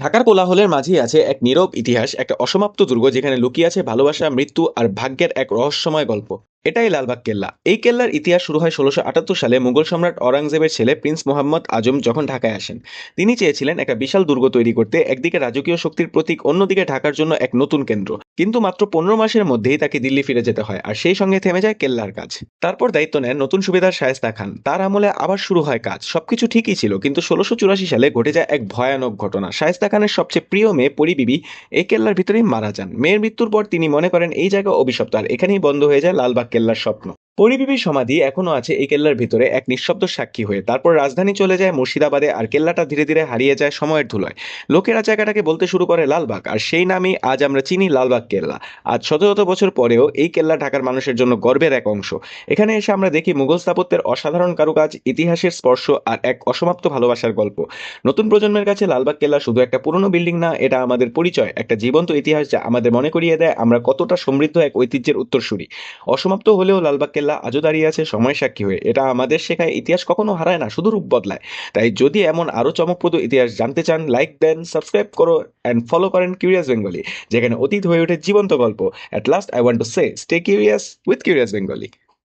ঢাকার কোলাহলের মাঝেই আছে এক নীরব ইতিহাস, একটা অসমাপ্ত দুর্গ যেখানে লুকিয়ে আছে ভালোবাসা, মৃত্যু আর ভাগ্যের এক রহস্যময় গল্প। এটাই লালবাগ কেল্লা। এই কেল্লার ইতিহাস শুরু হয় ষোলোশো আটাত্তর সালে মুঘল সম্রাট অরঙ্গজেবের ছেলে প্রিন্স মোহাম্মদ আজম যখন ঢাকায় আসেন। তিনি চেয়েছিলেন একটা বিশাল দুর্গ তৈরি করতে, একদিকে রাজকীয় শক্তির প্রতীক, অন্যদিকে ঢাকার জন্য এক নতুন কেন্দ্র। কিন্তু মাত্র পনেরো মাসের মধ্যেই তাকে দিল্লি ফিরে যেতে হয়, আর সেই সঙ্গে থেমে যায় কেল্লার কাজ। তারপর দায়িত্ব নেন নতুন সুবেদার শায়েস্তা খান। তার আমলে আবার শুরু হয় কাজ। সবকিছু ঠিকই ছিল, কিন্তু ষোলোশো চুরাশি সালে ঘটে যায় এক ভয়ানক ঘটনা। শায়েস্তা খানের সবচেয়ে প্রিয় মেয়ে পরিবিবি এই কেল্লার ভিতরেই মারা যান। মেয়ের মৃত্যুর পর তিনি মনে করেন, এই জায়গা অভিশপ্ত, আর এখানেই বন্ধ হয়ে যায় লালবাগ কেল্লার স্বপ্ন পরিবিবির সমাধি এখনও আছে এই কেল্লার ভিতরে, এক নিঃশব্দ সাক্ষী হয়ে। তারপর রাজধানী চলে যায় মুর্শিদাবাদে, আর কেল্লাটা ধীরে ধীরে হারিয়ে যায় সময়ের ধুলোয়। লোকেরা জায়গাটাকে বলতে শুরু করে লালবাগ, আর সেই নামেই আজ আমরা চিনি লালবাগ কেল্লা। আজ শত শত বছর পরেও এই কেল্লা ঢাকার মানুষের জন্য গর্বের এক অংশ। এখানে এসে আমরা দেখি মুঘল স্থাপত্যের অসাধারণ কারুকাজ, ইতিহাসের স্পর্শ, আর এক অসমাপ্ত ভালোবাসার গল্প। নতুন প্রজন্মের কাছে লালবাগ কেল্লা শুধু একটা পুরনো বিল্ডিং না, এটা আমাদের পরিচয়, একটা জীবন্ত ইতিহাস যা আমাদের মনে করিয়ে দেয় আমরা কতটা সমৃদ্ধ এক ঐতিহ্যের উত্তরসূরি। অসমাপ্ত হলেও লালবাগ কেল্লা আজও দাঁড়িয়ে আছে সময় সাক্ষী হয়ে। এটা আমাদের শেখায়, ইতিহাস কখনো হারায় না, শুধু রূপ বদলায়। তাই যদি এমন আরও চমকপ্রদ ইতিহাস জানতে চান লাইক দেন সাবস্ক্রাইব করো অ্যান্ড ফলো করেন কিউরিয়াস বেঙ্গলি যেখানে অতীত হয়ে ওঠে জীবন্ত গল্প। At last I want to say stay curious with curious Bengali